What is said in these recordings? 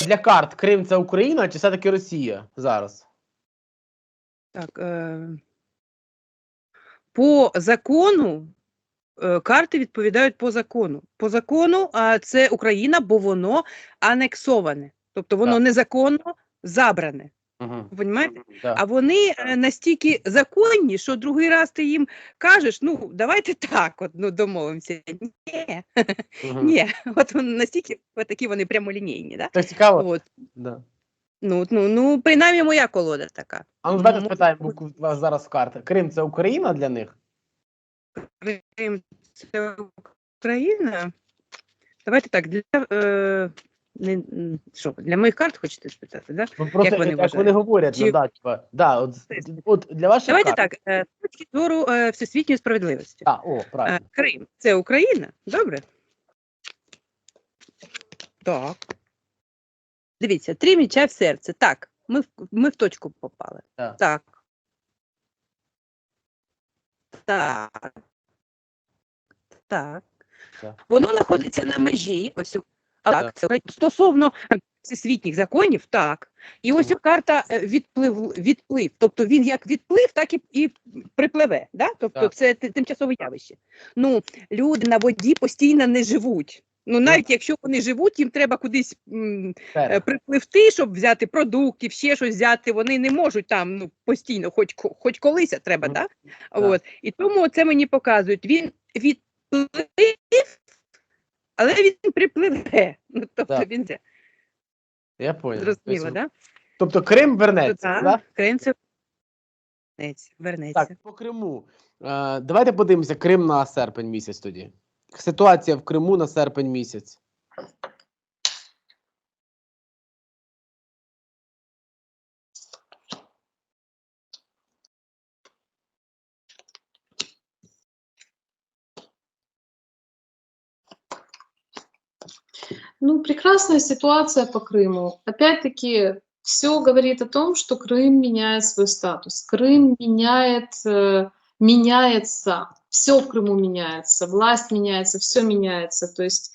Для карт Крим це Україна чи все-таки Росія зараз? Так, е, по закону е, карти відповідають по закону. По закону а це Україна, бо воно анексоване. Тобто воно Так. незаконно забране. Угу. Понімаєте? Так. А вони е, настільки законні, що другий раз ти їм кажеш, ну давайте так, от ну домовимося. Ні, Мгм. ні, от вони настільки от такі вони прямолінійні, да? Так цікаво. От. Да. Ну, ну, ну, принаймні моя колода така. А ну давайте Ну, спитаємо, бо у вас зараз карта. Крим це Україна для них? Крим це Україна. Давайте так, для, е, не, що, для моїх карт хочете спитати, да? Ну, просто Як вони як, вважають? вони говорять, Чи- ну, да, типа, да, от, от для ваших Давайте карт. так, е, з точки зору е, всесвітньої справедливості. А, о, Е, правильно. Крим це Україна, добре? Так. Дивіться, три м'яча в серце. Так, ми в, ми в точку попали. Так. Так. Так. Так. Воно знаходиться на межі. Ось Так. це стосовно е, всесвітніх законів, так. І ось карта е, відплив, відплив. Тобто він як відплив, так і, і припливе. Да? Тобто Так. це тимчасове явище. Ну, люди на воді постійно не живуть. Ну, навіть якщо вони живуть, їм треба кудись м, е, припливти, щоб взяти продуктів, ще щось взяти. Вони не можуть там ну, постійно, хоч, хоч колись треба, да? Так. От. І тому це мені показують. Він відплив, але він припливе. Ну, тобто Так. він це Я понял. зрозуміло, Тобто, да? Тобто Крим вернеться, Так, да? Крим це вернеться. вернеться. Так, по Криму. Е, давайте подивимося Крим на серпень місяць тоді. Ситуація в Криму на серпень місяць. Ну, прекрасная ситуация по Крыму. Опять-таки, все говорит о том, что Крым меняет свой статус. Крым меняет, э, меняется. Все в Крыму меняется. Власть меняется, все меняется. То есть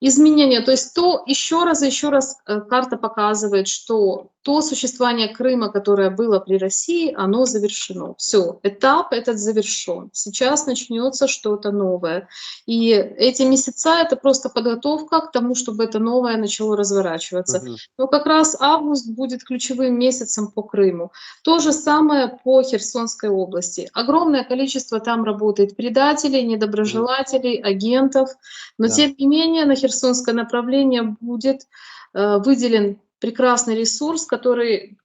изменения. То есть то еще раз еще раз э, карта показывает, что то существование Крыма, которое было при России, оно завершено. Все, этап этот завершен. Сейчас начнется что-то новое. И эти месяца это просто подготовка к тому, чтобы это новое начало разворачиваться. Но как раз август будет ключевым месяцем по Крыму. То же самое по Херсонской области. Огромное количество там работает предателей, недоброжелателей, агентов. Но Да. тем не менее на Херсонское направление будет э, выделен прекрасный ресурс, который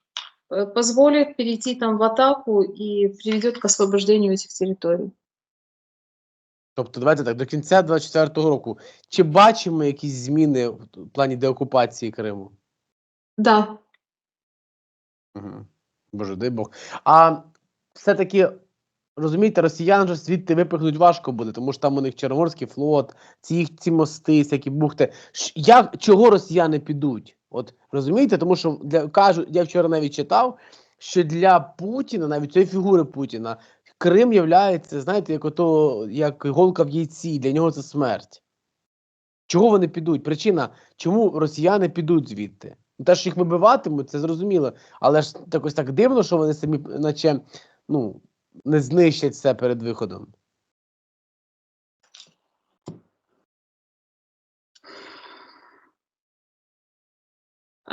э, позволит перейти там в атаку и приведет к освобождению этих территорий. Тобто, давайте так, до кінця 24-го року. Чи бачимо якісь зміни в плані деокупації Криму? Да, Угу. Боже, дай Бог. А все-таки, розумієте, росіян же звідти випихнуть важко буде, тому що там у них Чорноморський флот, ці, їх- ці мости, всякі бухти. Як, чого росіяни підуть? От розумієте, тому що для кажу, я вчора навіть читав, що для Путіна, навіть цієї фігури Путіна, Крим являється, знаєте, як ото як голка в яйці, для нього це смерть. Чого вони підуть? Причина, чому росіяни підуть звідти? Ну, Те, що їх вибиватимуть, це зрозуміло. Але ж так ось так дивно, що вони самі, наче, ну, не знищать все перед виходом.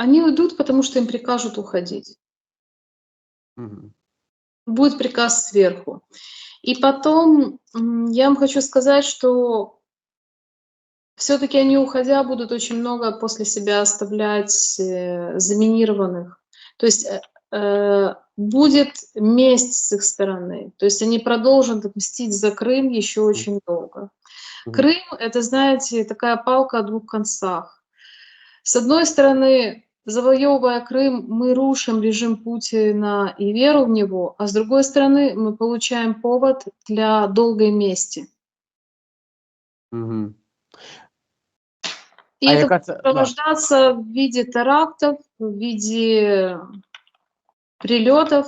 они уйдут, потому что им прикажут уходить. Угу. будет приказ сверху. И потом я вам хочу сказать, что все-таки они, уходя, будут очень много после себя оставлять э, заминированных. То есть э, будет месть с их стороны. То есть они продолжат мстить за Крым еще очень долго. Крым — это, знаете, такая палка о двух концах. С одной стороны, завоевывая Крым, мы рушим режим Путина и веру в него, а с другой стороны, мы получаем повод для долгой мести. Угу. И А это будет? Да. сопровождаться в виде терактов, в виде прилетов.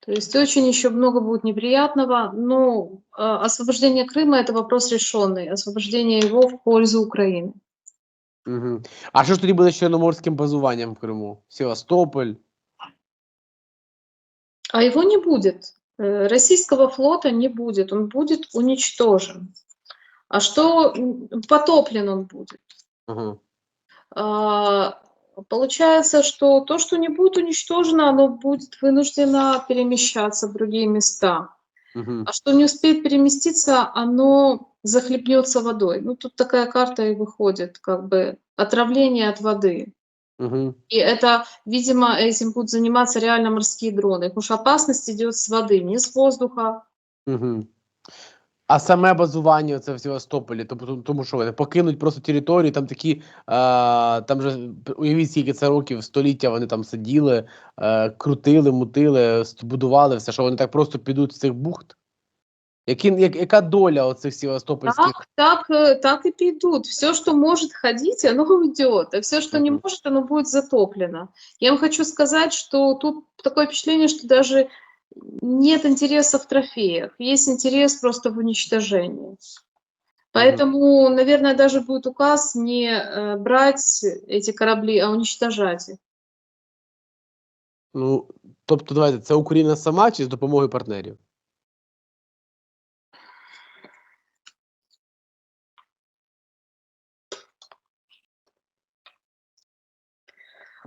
То есть очень еще много будет неприятного, но э, освобождение Крыма это вопрос решенный, освобождение его в пользу Украины. Угу. А що ж тоді буде з чорноморським базуванням в Криму? Севастополь? А его не будет. Э, Российского флота не будет, он будет уничтожен. А что потоплен он будет? Угу. Получается, что то, что не будет уничтожено, оно будет вынуждено перемещаться в другие места. Угу. А что не успеет переместиться, оно захлебнется водой. Ну, тут такая карта и выходит, как бы отравление от воды. Угу. И это, видимо, этим будут заниматься реально морские дроны, потому что опасность идет с воды, не с воздуха. Угу. А саме базування це в Севастополі, тобто тому що вони покинуть просто територію, там такі, а, там же уявіть, скільки це років, століття вони там сиділи, е, крутили, мутили, будували все, що вони так просто підуть з цих бухт. Які, як, яка доля оцих севастопольських? Так, так, э, так и придут. Все, что может ходить, оно уйдет, а все, что не Мгм. может, оно будет затоплено. Я вам хочу сказать, что тут такое впечатление, что даже нет интереса в трофеях, есть интерес просто в уничтожении. Поэтому, наверное, даже будет указ не э, брать эти корабли, а уничтожать их. Ну, тобто, давайте, це Україна сама чи з допомогою партнерів?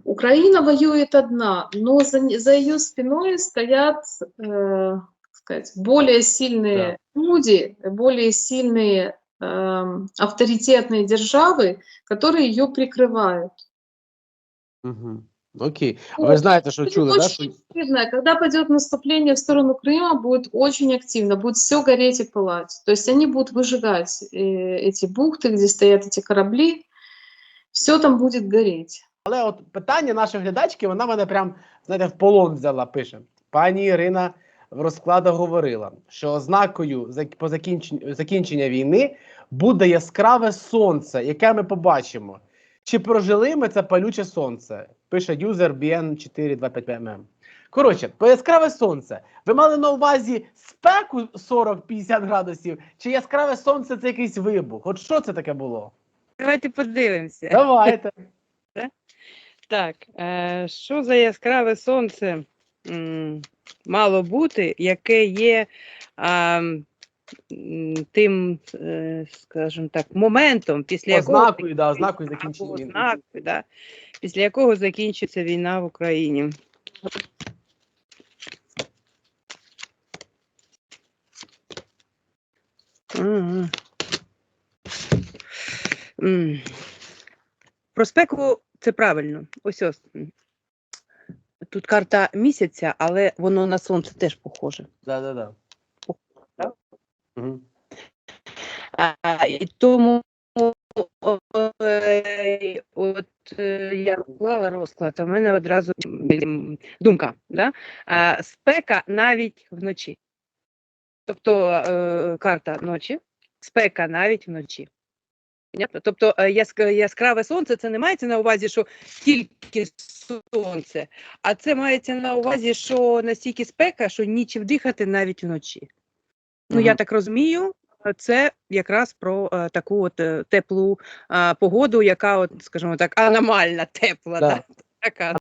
Украина воюет одна, но за, за ее спиной стоят, э, сказать, более сильные люди, более сильные эм, авторитетные державы, которые ее прикрывают. Угу. Окей. А Вот. ви ж знаєте, що Будет чули, да? активно. Когда пойдет наступление в сторону Крыма, будет очень активно, будет все гореть и пылать. То есть они будут выжигать э, эти бухты, где стоят эти корабли, все там будет гореть. Але от питання нашої глядачки, вона мене прям, знаєте, в полон взяла, пише. Пані Ірина в розкладах говорила, що ознакою по закінченню, закінчення війни буде яскраве сонце, яке ми побачимо. Чи прожили ми це палюче сонце? Пише юзер BN4255MM. Коротше, по яскраве сонце. Ви мали на увазі спеку 40-50 градусів, чи яскраве сонце це якийсь вибух? От що це таке було? Давайте подивимося. Давайте. Так, е, що за яскраве сонце мало бути, яке є а, тим, е, скажімо так, моментом, після якого Ознакою, да, ознакою закінчення війни. ознакою, да, після якого закінчиться війна в Україні. Ага. Про спеку це правильно. Ось ось. Тут карта місяця, але воно на сонце теж похоже. Да, да, да. Так? Угу. А, і тому от е, я вклала розклад, а в мене одразу думка. Да? А, спека навіть вночі. Тобто е, карта ночі, спека навіть вночі. Понятно? Тобто е, яск- яскраве сонце це не мається на увазі, що тільки сонце, а це мається на увазі, що настільки спека, що нічим дихати навіть вночі. Ну, я так розумію, е, це якраз про е, таку от е, теплу е, погоду, яка, от, скажімо так, аномальна тепла. Да. Да. Така.